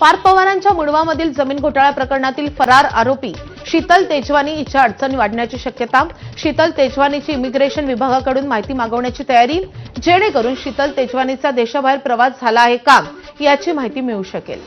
पार्थ पवारांच्या मुडवामधील जमीन घोटाळा प्रकरणातील फरार आरोपी शीतल तेजवानी हिच्या अडचणी वाढण्याची शक्यता शीतल तेजवानीची इमिग्रेशन विभागाकडून माहिती मागवण्याची तयारी जेणेकरून शीतल तेजवानीचा देशाबाहेर प्रवास झाला आहे का याची माहिती मिळू शकेल.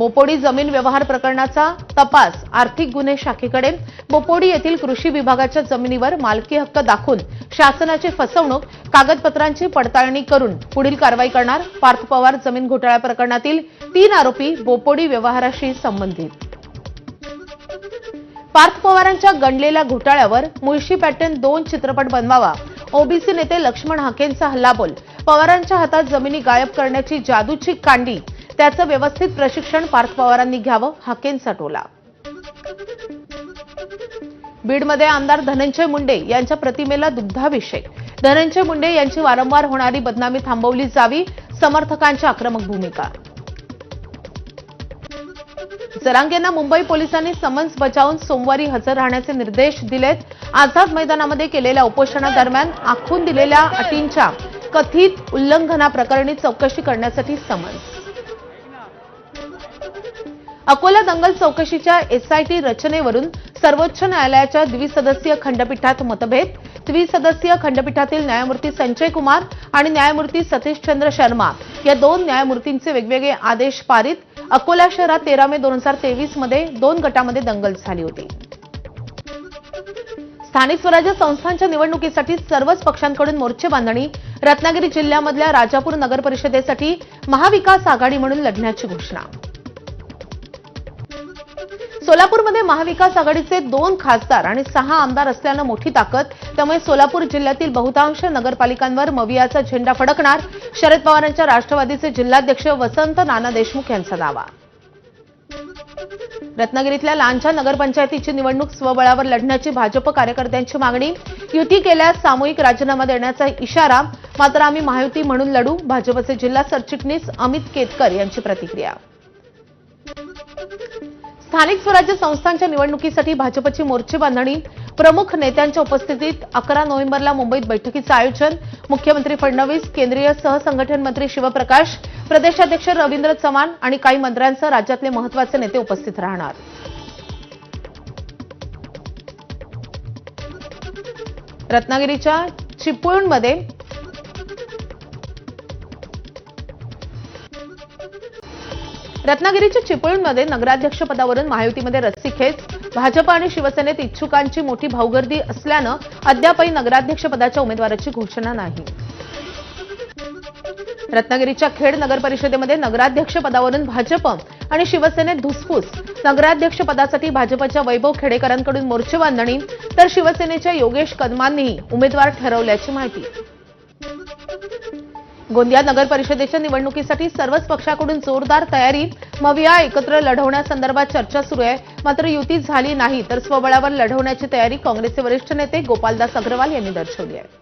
बोपोडी जमीन व्यवहार प्रकरणाचा तपास आर्थिक गुन्हे शाखेकडे. बोपोडी येथील कृषी विभागाच्या जमिनीवर मालकी हक्क दाखवून शासनाची फसवणूक कागदपत्रांची पडताळणी करून पुढील कारवाई करणार पार्थ पवार जमीन घोटाळा प्रकरणातील तीन आरोपी बोपोडी व्यवहाराशी संबंधित. पार्थ पवारांच्या गणलेल्या घोटाळ्यावर मुळशी पॅटर्न दोन चित्रपट बनवावा. ओबीसी नेते लक्ष्मण हाकेंचा हल्लाबोल. पवारांच्या हातात जमिनी गायब करण्याची जादूची कांडी. त्याचं व्यवस्थित प्रशिक्षण पार्थ पवारांनी घ्यावं हाकेंचा टोला. बीडमध्ये आमदार धनंजय मुंडे यांच्या प्रतिमेला दुग्धाभिषेक. धनंजय मुंडे यांची वारंवार होणारी बदनामी थांबवली जावी समर्थकांची आक्रमक भूमिका. जरांगेंना मुंबई पोलिसांनी समन्स बजावून सोमवारी हजर राहण्याचे निर्देश दिलेत. आझाद मैदानामध्ये केलेल्या उपोषणादरम्यान आखून दिलेल्या अटींच्या कथित उल्लंघनाप्रकरणी चौकशी करण्यासाठी समन्स. अकोला दंगल चौकशीच्या एसआयटी रचनेवरून सर्वोच्च न्यायालयाच्या द्विसदस्यीय खंडपीठात मतभेद द्विसदस्यीय खंडपीठातील न्यायमूर्ती संजय कुमार आणि न्यायमूर्ती सतीशचंद्र शर्मा. या दोन न्यायमूर्तींचे वेगवेगळे आदेश पारित अकोला शहरात तेरा मे दोन हजार तेवीसमध्ये दोन गटामध्ये दंगल झाली होती. स्थानिक स्वराज्य संस्थांच्या निवडणुकीसाठी सर्वच पक्षांकडून मोर्चे बांधणी रत्नागिरी जिल्ह्यामधल्या राजापूर नगर परिषदेसाठी महाविकास आघाडी म्हणून लढण्याची घोषणा. सोलापूरमध्ये महाविकास आघाडीचे दोन खासदार आणि सहा आमदार असल्यानं मोठी ताकद. त्यामुळे सोलापूर जिल्ह्यातील बहुतांश नगरपालिकांवर मवियाचा झेंडा फडकणार. शरद पवारांच्या राष्ट्रवादीचे जिल्हाध्यक्ष वसंत नाना देशमुख यांचा दावा. रत्नागिरीतल्या लांजा नगरपंचायतीची निवडणूक स्वबळावर लढण्याची भाजप कार्यकर्त्यांची मागणी. युती केल्यास सामूहिक राजीनामा देण्याचा इशारा. मात्र आम्ही महायुती म्हणून लढू. भाजपचे जिल्हा सरचिटणीस अमित केतकर यांची प्रतिक्रिया. स्थानिक स्वराज्य संस्थांच्या निवडणुकीसाठी भाजपची मोर्चे बांधणी. प्रमुख नेत्यांच्या उपस्थितीत अकरा नोव्हेंबरला मुंबईत बैठकीचं आयोजन. मुख्यमंत्री फडणवीस केंद्रीय सहसंघटन मंत्री शिवप्रकाश प्रदेशाध्यक्ष रवींद्र चव्हाण आणि काही मंत्र्यांसह राज्यातले महत्त्वाचे नेते उपस्थित राहणार. रत्नागिरीच्या चिपळूणमध्ये रत्नागिरीच्या चिपळूणमध्ये नगराध्यक्षपदावरून महायुतीमध्ये रस्सीखेच भाजप आणि शिवसेनेत इच्छुकांची मोठी भाऊगर्दी असल्यानं अद्यापही नगराध्यक्षपदाच्या उमेदवाराची घोषणा नाही. रत्नागिरीच्या खेड नगर परिषदेमध्ये नगराध्यक्षपदावरून भाजप आणि शिवसेनेत धुसफूस. नगराध्यक्षपदासाठी भाजपच्या वैभव खेडेकरांकडून मोर्चे बांधणी तर शिवसेनेच्या योगेश कदमांनीही उमेदवार ठरवल्याची माहिती. गोंदिया नगर परिषदेच्या निवडणुकीसाठी सर्वच पक्षाकडून जोरदार तयारी मविया एकत्र लढवण्यासंदर्भात चर्चा सुरू आहे. मात्र युती झाली नाही तर स्वबळावर लढवण्याची तयारी काँग्रेसचे वरिष्ठ नेते गोपालदास अग्रवाल यांनी दर्शवली आहे.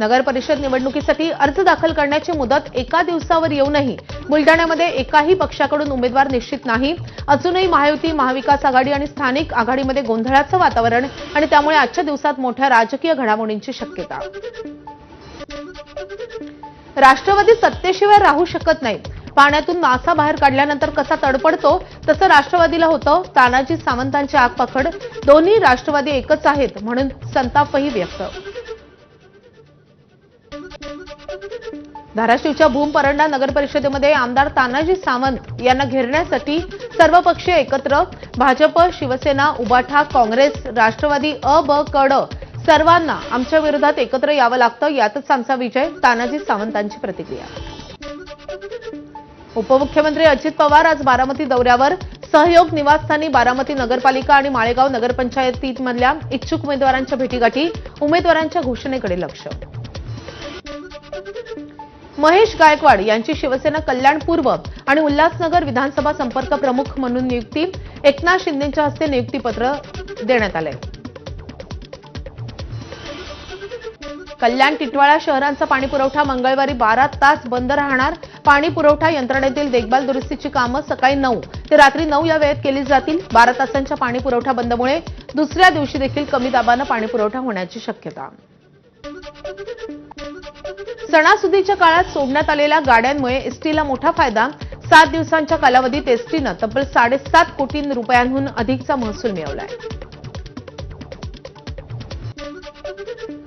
नगर परिषद निवडणुकीसाठी अर्ज दाखल करण्याची मुदत एका दिवसावर येऊनही बुलडाण्यामध्ये एकाही पक्षाकडून उमेदवार निश्चित नाही. अजूनही महायुती महाविकास आघाडी आणि स्थानिक आघाडीमध्ये गोंधळाचं वातावरण आणि त्यामुळे आजच्या दिवसात मोठ्या राजकीय घडामोडींची शक्यता. राष्ट्रवादी सत्तेशिवाय राहू शकत नाही. पाण्यातून मासा बाहेर काढल्यानंतर कसा तडपडतो तसं राष्ट्रवादीला होतं. तानाजी सावंतांची आग पकड. दोन्ही राष्ट्रवादी एकच आहेत म्हणून संतापही व्यक्त. धाराशिवच्या भूम परंडा नगर परिषदेमध्ये आमदार तानाजी सावंत यांना घेरण्यासाठी सर्वपक्षीय एकत्र. भाजप शिवसेना उबाठा काँग्रेस राष्ट्रवादी अ ब कड सर्वांना आमच्या विरोधात एकत्र यावं लागतं. यातच आमचा विजय. तानाजी सावंतांची प्रतिक्रिया. उपमुख्यमंत्री अजित पवार आज बारामती दौऱ्यावर. सहयोग निवासस्थानी बारामती नगरपालिका आणि माळेगाव नगरपंचायतीमधल्या इच्छुक उमेदवारांच्या भेटीगाठी उमेदवारांच्या घोषणेकडे लक्ष. महेश गायकवाड यांची शिवसेना कल्याण पूर्व आणि उल्हासनगर विधानसभा संपर्क प्रमुख म्हणून नियुक्ती एकनाथ शिंदेच्या हस्ते नियुक्तीपत्र देण्यात आले कल्याण टिटवाळा शहरांचा पाणीपुरवठा मंगळवारी बारा तास बंद राहणार. पाणी पुरवठा यंत्रणेतील देखभाल दुरुस्तीची कामं सकाळी नऊ ते रात्री नऊ या वेळेत केली जातील. बारा तासांच्या पाणीपुरवठा बंदमुळे दुसऱ्या दिवशी देखील कमी दाबानं पाणीपुरवठा होण्याची शक्यता. सणासुदीच्या काळात सोडण्यात आलेल्या गाड्यांमुळे एसटीला मोठा फायदा. सात दिवसांच्या कालावधीत एसटीनं तब्बल साडेसात कोटी रुपयांहून अधिकचा महसूल मिळवलाय.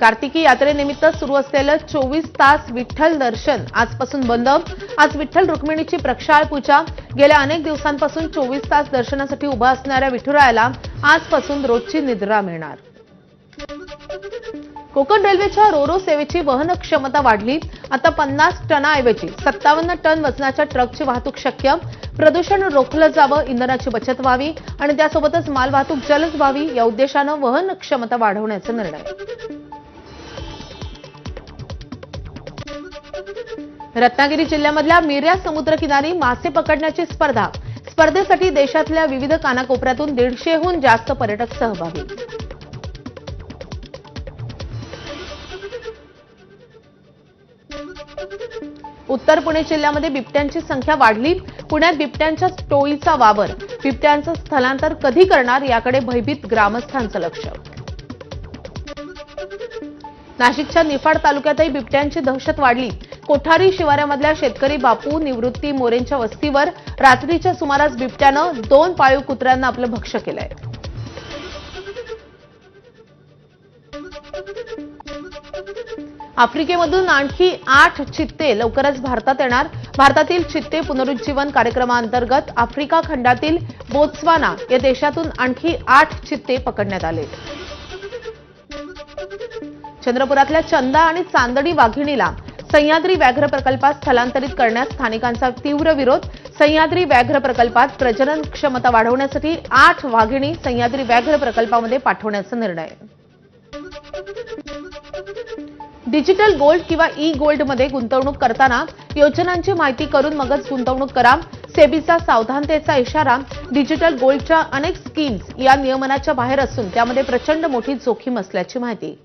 कार्तिकी यात्रेनिमित्त सुरू असलेलं चोवीस तास विठ्ठल दर्शन आजपासून बंद. आज विठ्ठल रुक्मिणीची प्रक्षाळ पूजा. गेल्या अनेक दिवसांपासून चोवीस तास दर्शनासाठी उभा असणाऱ्या विठुरायाला आजपासून रोजची निद्रा मिळणार. कोकण रेल्वेच्या रोरो सेवेची वहन क्षमता वाढली. आता पन्नास टनाऐवजी सत्तावन्न टन वजनाच्या ट्रकची वाहतूक शक्य. प्रदूषण रोखलं जावं इंधनाची बचत व्हावी आणि त्यासोबतच मालवाहतूक जलद व्हावी या उद्देशानं वहन क्षमता वाढवण्याचा निर्णय. रत्नागिरी जिल्ह्यामधल्या मिर्या समुद्रकिनारी मासे पकडण्याची स्पर्धा. स्पर्धेसाठी देशातल्या विविध कानाकोपऱ्यातून दीडशेहून जास्त पर्यटक सहभागी. उत्तर पुणे जिल्ह्यामध्ये बिबट्यांची संख्या वाढली. पुण्यात बिबट्यांच्या टोळीचा वावर. बिबट्यांचं स्थलांतर कधी करणार याकडे भयभीत ग्रामस्थांचं लक्ष. नाशिकच्या निफाड तालुक्यातही बिबट्यांची दहशत वाढली. कोठारी शिवाऱ्यामधल्या शेतकरी बापू निवृत्ती मोरेंच्या वस्तीवर रात्रीच्या सुमारास बिबट्यानं दोन पाळीव कुत्र्यांना आपलं भक्ष्य केलंय. आफ्रिकेमधून आणखी आठ चित्ते लवकरच भारतात येणार. भारतातील चित्ते पुनरुज्जीवन कार्यक्रमाअंतर्गत आफ्रिका खंडातील बोत्स्वाना या देशातून आणखी आठ चित्ते पकडण्यात आले. चंद्रपुरातल्या चंदा आणि चांदणी वाघिणीला सह्याद्री व्याघ्र प्रकल्पात स्थलांतरित करण्यास स्थानिकांचा तीव्र विरोध. सह्याद्री व्याघ्र प्रकल्पात प्रजनन क्षमता वाढवण्यासाठी आठ वाघिणी सह्याद्री व्याघ्र प्रकल्पामध्ये पाठवण्याचा निर्णय. डिजिटल गोल्ड किंवा ई गोल्डमध्ये गुंतवणूक करताना योजनांची माहिती करून मगच गुंतवणूक करा. सेबीचा सावधानतेचा इशारा डिजिटल गोल्डच्या अनेक स्कीम्स या नियमनाच्या बाहेर असून त्यामध्ये प्रचंड मोठी जोखीम असल्याची माहिती.